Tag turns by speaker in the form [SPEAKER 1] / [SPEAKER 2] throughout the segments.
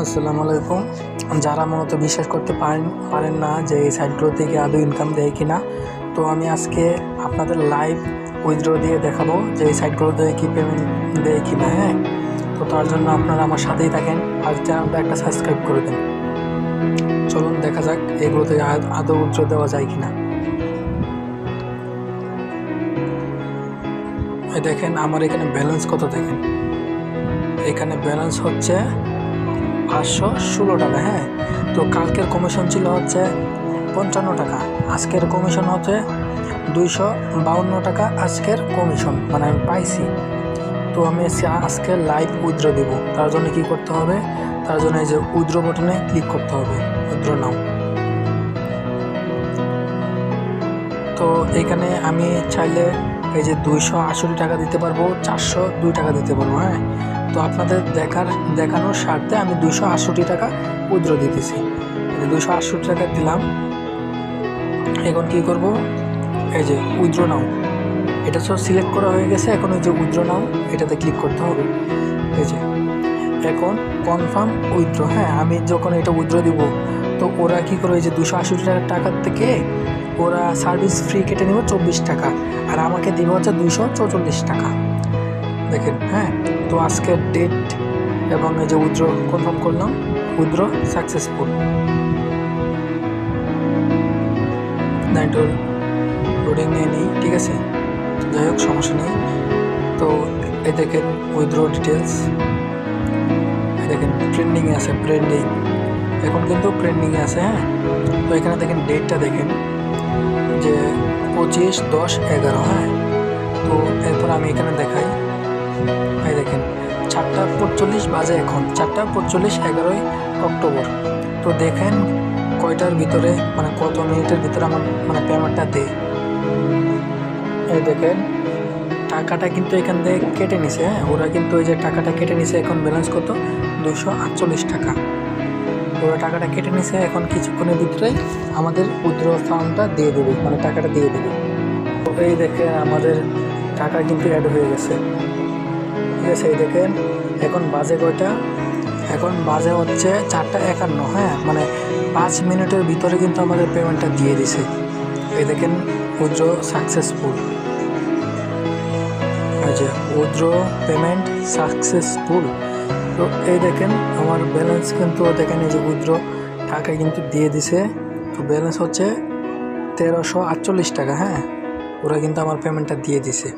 [SPEAKER 1] আসসালামু আলাইকুম। যারা মূলত বিশ্বাস করতে পারেন পারেন না যে এই সাইটগুলো থেকে আদৌ ইনকাম দেয় কি না তো আমি আজকে আপনাদের লাইভ উইথড্র দিয়ে দেখাবো যে এই সাইটগুলো দিয়ে কি পেমেন্ট দেয় কি না হ্যাঁ? তো তার জন্য আপনারা আমার সাথেই থাকেন আর চ্যানেলটা একটা সাবস্ক্রাইব করে দেন। চলুন দেখা যাক এগুলো থেকে আদৌ উইথড্র দেওয়া যায় কি না দেখেন, আমার এখানে ব্যালেন্স কত দেখেন? এখানে ব্যালেন্স হচ্ছে পাঁচশো ষোলো টাকা হ্যাঁ? তো কালকের কমিশন ছিল হচ্ছে পঞ্চান্ন টাকা, আজকের কমিশন হচ্ছে দুইশো বাউন্ন টাকা আজকের কমিশন মানে আমি পাইছি। তো আমি আজকে- লাইভ উইথড্র দিব। তার জন্য কি করতে হবে? তার জন্য এই যে উইথড্র বটনে ক্লিক করতে হবে। উইথড্র নাও তো এখানে আমি চাইলে এই যে দুইশো আশি টাকা দিতে পারব, চারশো দুই টাকা দিতে পারব হ্যাঁ? তো আপনাদের দেখার, দেখানোর স্বার্থে আমি দুশো আটষট্টি টাকা উইথড্র দিতেছি। দুশো আটষট্টি টাকা দিলাম। এখন কি করব? এই যে উইথড্র নাও। এটা সব সিলেক্ট করা হয়ে গেছে। এখন ওই যে উইথড্র নাও, এটাতে ক্লিক করতে হবে। এই যে, এখন কনফার্ম উইথড্র। হ্যাঁ আমি যখন এটা উইথড্র দিব, তো ওরা কি করে যে দুশো আশি টাকার টাকার থেকে ওরা সার্ভিস ফ্রি কেটে নেবে চব্বিশ টাকা। আর আমাকে দিবে হচ্ছে দুশো চৌচল্লিশ টাকা। দেখেন হ্যাঁ তো আজকের ডেট এবং এই যে উইথড্র কনফার্ম করলাম, উইথড্র সাকসেসফুল নাইটোর লোডিং নিয়ে নিই, ঠিক আছে? যাই হোক, সমস্যা নেই। তো এই দেখেন, উইথড্র ডিটেলস এই দেখেন ট্রেন্ডিংয়ে আছে ট্রেন্ডিং এখন কিন্তু ট্রেন্ডিংয়ে আছে হ্যাঁ? তো এখানে দেখেন ডেটটা দেখেন। যে পঁচিশ, দশ, এগারো হ্যাঁ? তো এরপর আমি এখানে দেখাই। এই দেখেন, চারটা পঁচল্লিশ বাজে এখন। চারটা পঁচল্লিশ এগারোই অক্টোবর। তো দেখেন কয়টার ভিতরে মানে কত মিনিটের ভিতরে আমার মানে পেমেন্টটা দেয়। এই দেখেন, টাকাটা কিন্তু এখান থেকে কেটে নিছে হ্যাঁ? ওরা কিন্তু ওই যে টাকাটা কেটে নিছে এখন ব্যালেন্স কত? দুশো আটচল্লিশ টাকা। ওরা টাকাটা কেটে নিছে এখন কিছুক্ষণের ভিতরেই আমাদের উদ্র ফার্মটা দিয়ে দেবে মানে টাকাটা দিয়ে দেবে। তো এই দেখে আমাদের টাকা কিন্তু অ্যাড হয়ে গেছে। আছে এই দেখেন এখন বাজে কয়টা? এখন বাজে হচ্ছে চারটা একান্ন হ্যাঁ? মানে পাঁচ মিনিটের ভিতরে কিন্তু আমাদের পেমেন্টটা দিয়ে দিছে। এই দেখেন উদ্র সাকসেসফুল যে উদ্র পেমেন্ট সাকসেসফুল তো এই দেখেন আমার ব্যালেন্স কিন্তু দেখেন এই যে উদ্র টাকা কিন্তু দিয়ে দিছে। তো ব্যালেন্স হচ্ছে তেরোশো আটচল্লিশ টাকা হ্যাঁ? ওরা কিন্তু আমার পেমেন্টটা দিয়ে দিছে।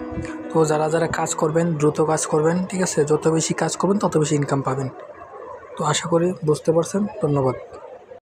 [SPEAKER 1] তো যারা যারা কাজ করবেন, দ্রুত কাজ করবেন, ঠিক আছে? যত বেশি কাজ করবেন, তত বেশি ইনকাম পাবেন। তো আশা করি বুঝতে পারছেন। ধন্যবাদ।